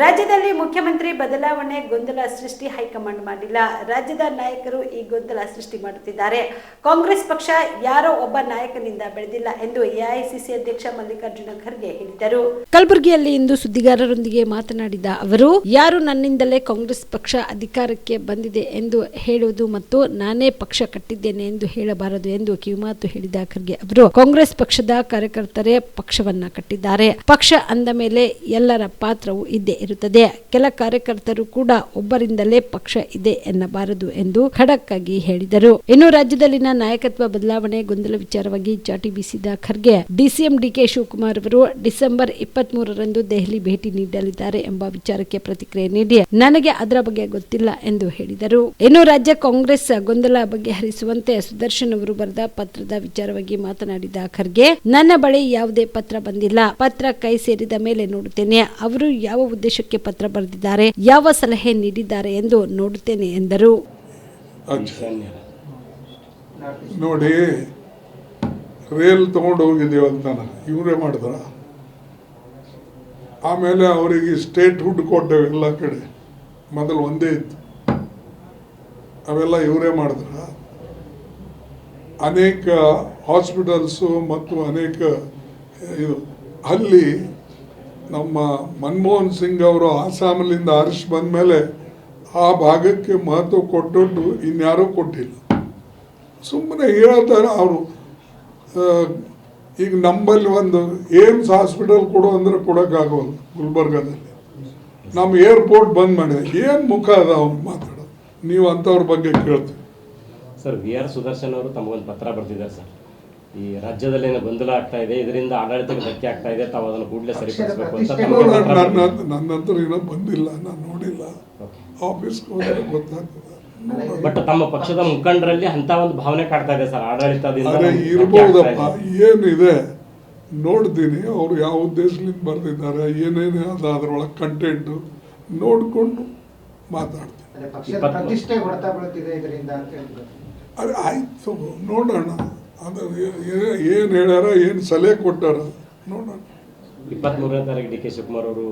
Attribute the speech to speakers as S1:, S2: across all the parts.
S1: ರಾಜ್ಯದಲ್ಲಿ ಮುಖ್ಯಮಂತ್ರಿ ಬದಲಾವಣೆ ಗೊಂದಲ ಸೃಷ್ಟಿ ಹೈಕಮಾಂಡ್ ಮಾಡಿಲ್ಲ. ರಾಜ್ಯದ ನಾಯಕರು ಈ ಗೊಂದಲ ಸೃಷ್ಟಿ ಮಾಡುತ್ತಿದ್ದಾರೆ. ಕಾಂಗ್ರೆಸ್ ಪಕ್ಷ ಯಾರೋ ಒಬ್ಬ ನಾಯಕನಿಂದ ಬೆಳೆದಿಲ್ಲ ಎಂದು ಎಐಸಿಸಿ ಅಧ್ಯಕ್ಷ ಮಲ್ಲಿಕಾರ್ಜುನ ಖರ್ಗೆ ಹೇಳಿದರು. ಕಲಬುರಗಿಯಲ್ಲಿ ಇಂದು ಸುದ್ದಿಗಾರರೊಂದಿಗೆ ಮಾತನಾಡಿದ ಅವರು, ಯಾರು ನನ್ನಿಂದಲೇ ಕಾಂಗ್ರೆಸ್ ಪಕ್ಷ ಅಧಿಕಾರಕ್ಕೆ ಬಂದಿದೆ ಎಂದು ಹೇಳುವುದು ಮತ್ತು ನಾನೇ ಪಕ್ಷ ಕಟ್ಟಿದ್ದೇನೆ ಎಂದು ಹೇಳಬಾರದು ಎಂದು ಕಿವಿಮಾತು ಹೇಳಿದ ಖರ್ಗೆ ಅವರು, ಕಾಂಗ್ರೆಸ್ ಪಕ್ಷದ ಕಾರ್ಯಕರ್ತರೇ ಪಕ್ಷವನ್ನ ಕಟ್ಟಿದ್ದಾರೆ. ಪಕ್ಷ ಅಂದ ಮೇಲೆ ಎಲ್ಲರ ಪಾತ್ರವೂ ಇದ್ದೇ ಇರುತ್ತದೆ. ಕೆಲ ಕಾರ್ಯಕರ್ತರು ಕೂಡ ಒಬ್ಬರಿಂದಲೇ ಪಕ್ಷ ಇದೆ ಎನ್ನಬಾರದು ಎಂದು ಖಡಕ್ ಆಗಿ ಹೇಳಿದರು. ಇನ್ನು ರಾಜ್ಯದಲ್ಲಿನ ನಾಯಕತ್ವ ಬದಲಾವಣೆ, ಗೊಂದಲ ವಿಚಾರವಾಗಿ ಚಾಟಿ ಬೀಸಿದ ಖರ್ಗೆ, ಡಿಸಿಎಂ ಡಿಕೆ ಶಿವಕುಮಾರ್ ಅವರು ಡಿಸೆಂಬರ್ ಇಪ್ಪತ್ತ್ ಮೂರರಂದು ದೆಹಲಿ ಭೇಟಿ ನೀಡಲಿದ್ದಾರೆ ಎಂಬ ವಿಚಾರಕ್ಕೆ ಪ್ರತಿಕ್ರಿಯೆ ನೀಡಿ ನನಗೆ ಅದರ ಬಗ್ಗೆ ಗೊತ್ತಿಲ್ಲ ಎಂದು ಹೇಳಿದರು. ಇನ್ನು ರಾಜ್ಯ ಕಾಂಗ್ರೆಸ್ ಗೊಂದಲ ಬಗ್ಗೆ ಹರಿಸುವಂತೆ ಸುದರ್ಶನ್ ಅವರು ಬರೆದ ಪತ್ರದ ವಿಚಾರವಾಗಿ ಮಾತನಾಡಿದ ಖರ್ಗೆ, ನನ್ನ ಬಳಿ ಯಾವುದೇ ಪತ್ರ ಬಂದಿಲ್ಲ. ಪತ್ರ ಕೈ ಸೇರಿದ ಮೇಲೆ ನೋಡುತ್ತೇನೆ. ಅವರು ಯಾವ ಉದ್ದೇಶಕ್ಕೆ ಪತ್ರ ಬರೆದಿದ್ದಾರೆ. ಯಾವ ಸಲಹೆ ನೀಡಿದ್ದಾರೆ ಎಂದು ನೋಡುತ್ತೇನೆ ಎಂದರು.
S2: ನೋಡಿ, ರೇಲ್ ತಗೊಂಡು ಹೋಗಿದ್ದೀವಿ ಅಂತ ಇವರೇ ಮಾಡಿದ್ರ. ಆಮೇಲೆ ಅವರಿಗೆ ಸ್ಟೇಟ್ ಹುಡ್ ಕೊಟ್ಟೆವು ಎಲ್ಲ ಕಡೆ ಮೊದಲು ಒಂದೇ ಇತ್ತು. ಅವೆಲ್ಲ ಇವರೇ ಮಾಡಿದ್ರ. ಅನೇಕ ಹಾಸ್ಪಿಟಲ್ಸು ಮತ್ತು ಅನೇಕ ಇದು, ಅಲ್ಲಿ ನಮ್ಮ ಮನಮೋಹನ್ ಸಿಂಗ್ ಅವರು ಆಸಾಮಲಿಂದ ಆರಿಸಿ ಬಂದಮೇಲೆ ಆ ಭಾಗಕ್ಕೆ ಮಹತ್ವ ಕೊಟ್ಟು ಇನ್ಯಾರೂ ಕೊಟ್ಟಿಲ್ಲ. ಸುಮ್ಮನೆ ಹೇಳ್ತಾರೆ ಅವರು. ಈಗ ನಂಬಲ್ಲಿ ಒಂದು ಏಮ್ಸ್ ಹಾಸ್ಪಿಟಲ್ ಕೊಡು ಅಂದರೆ ಕೊಡೋಕ್ಕಾಗೋಲ್ಲ ಗುಲ್ಬರ್ಗಾದಲ್ಲಿ. ನಮ್ಮ ಏರ್ಪೋರ್ಟ್ ಬಂದ್ ಮಾಡಿದೆ. ಏನು ಮುಖ ಅದ ಅವ್ರು ಮಾತಾಡೋದು? ನೀವು ಅಂಥವ್ರ ಬಗ್ಗೆ ಕೇಳ್ತೀವಿ.
S3: ಸರ್, ವಿ ಆರ್ ಸುದರ್ಶನ್ ಅವರು ತಮಗೊಂದು ಪತ್ರ ಬರ್ತಿದ್ದಾರೆ ಸರ್. ಈ ರಾಜ್ಯದಲ್ಲಿ ಏನೋ ಗೊಂದಲ ಆಗ್ತಾ ಇದೆ ಇದರಿಂದ ಆಡಳಿತಕ್ಕೆ ಧಕ್ಕೆ ಆಗ್ತಾ ಇದೆ ತಾವು ಅದನ್ನು ಕೂಡಲೇ ಸರಿಪಡಿಸಬೇಕು ಅಂತ
S2: ನನ್ನಂತರ ಏನೋ ಬಂದಿಲ್ಲ ನಾನು ನೋಡಿಲ್ಲ. ಆಫೀಸ್ಗೆ ಹೋದ್ರೆ ಗೊತ್ತಾಗ್ತದೆ.
S3: ಬಟ್ ತಮ್ಮ ಪಕ್ಷದ ಮುಖಂಡರಲ್ಲಿ ಅಂತ ಒಂದು ಭಾವನೆ ಕಾಡ್ತಾ ಇದೆ ಸರ್ ಆಡಳಿತದಿಂದ
S2: ಇರ್ಬೋದಪ್ಪ.
S3: ಇದೆ.
S2: ಏನಿದೆ? ನೋಡ್ತೀನಿ. ಅವ್ರು ಯಾವ ಉದ್ದೇಶದಿಂದ ಬರೆದಿದ್ದಾರೆ ಏನೇನು ಅದು ಅದರೊಳಗೆ ಕಂಟೆಂಟು ನೋಡಿಕೊಂಡು ಮಾತಾಡ್ತೀನಿ. ಅರೆ ಆಯ್ತು ನೋಡೋಣ. ಅದು ಏನು ಹೇಳ್ಯಾರ ಏನು ಸಲಹೆ ಕೊಟ್ಟಾರ? ನೋಡೋಣ.
S3: ಇಪ್ಪತ್ಮೂರನೇ ತಾರೀಕು ಡಿ ಕೆ ಶಿವಕುಮಾರ್ ಅವರು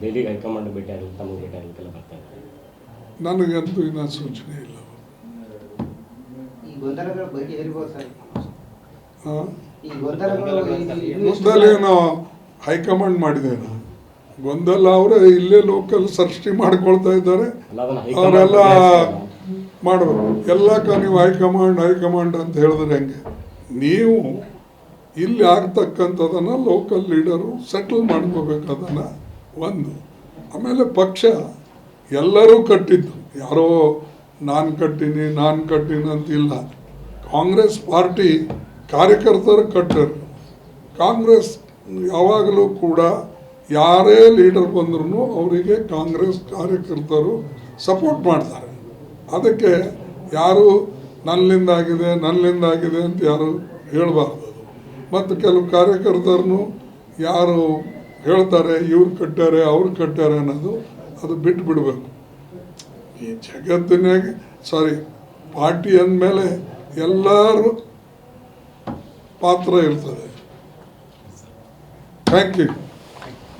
S3: ದೆಹಲಿಗೆ ಹೈಕಮಾಂಡ್ ಭೇಟಿ ಆಗಲಿ ತಮಗೆ ಭೇಟಿ ಆಗಲಿಕ್ಕೆಲ್ಲ ಬರ್ತಾ ಇದ್ದಾರೆ.
S2: ನನಗಂತೂ ಇನ್ನೂ ಸೂಚನೆ ಇಲ್ಲ.
S4: ಈ ಗೊಂದಲಗಳ ಬಗೆಹರಿಬೋದು ಸರ್.
S2: ಆ?
S4: ಈ ಗೊಂದಲಗಳು ಈ- ಈ-
S2: ಗೊಂದಲೇನೋ ಹೈಕಮಾಂಡ್ ಮಾಡಿದೆ ಗೊಂದಲ ಅವರೇ ಇಲ್ಲೇ ಲೋಕಲ್ ಸೃಷ್ಟಿ ಮಾಡ್ಕೊಳ್ತಾ ಇದ್ದಾರೆ. ಅವರೆಲ್ಲ. ಮಾಡಬೇಕು. ಎಲ್ಲಕ್ಕ ನೀವು ಹೈಕಮಾಂಡ್ ಹೈಕಮಾಂಡ್ ಅಂತ ಹೇಳಿದ್ರೆ ಹೆಂಗೆ? ನೀವು ಇಲ್ಲಿ ಆಗ್ತಕ್ಕಂಥದನ್ನು ಲೋಕಲ್ ಲೀಡರು ಸೆಟಲ್ ಮಾಡ್ಕೋಬೇಕದನ್ನು ಒಂದು. ಆಮೇಲೆ ಪಕ್ಷ ಎಲ್ಲರೂ ಕಟ್ಟಿದ್ದು. ಯಾರೋ ನಾನು ಕಟ್ಟಿನಿ ನಾನು ಕಟ್ಟಿನಿ ಅಂತಿಲ್ಲ. ಕಾಂಗ್ರೆಸ್ ಪಾರ್ಟಿ ಕಾರ್ಯಕರ್ತರು ಕಟ್ಟರು. ಕಾಂಗ್ರೆಸ್ ಯಾವಾಗಲೂ ಕೂಡ ಯಾರೇ ಲೀಡರ್ ಬಂದ್ರೂ ಅವರಿಗೆ ಕಾಂಗ್ರೆಸ್ ಕಾರ್ಯಕರ್ತರು ಸಪೋರ್ಟ್ ಮಾಡ್ತಾರೆ. ಅದಕ್ಕೆ ಯಾರು ನನ್ನಿಂದಾಗಿದೆ ನನ್ನಿಂದಾಗಿದೆ ಅಂತ ಯಾರು ಹೇಳಬಾರ್ದು. ಮತ್ತು ಕೆಲವು ಕಾರ್ಯಕರ್ತರನ್ನು ಯಾರು ಹೇಳ್ತಾರೆ, ಇವ್ರು ಕಟ್ಟಾರೆ ಅವ್ರು ಕಟ್ಟಾರೆ ಅನ್ನೋದು ಅದು ಬಿಟ್ಟು ಬಿಡಬೇಕು. ಈ ಜಗತ್ತಿನಾಗ ಸಾರಿ, ಪಾರ್ಟಿ ಅಂದಮೇಲೆ ಎಲ್ಲರೂ ಪಾತ್ರ ಇರ್ತದೆ. Thank you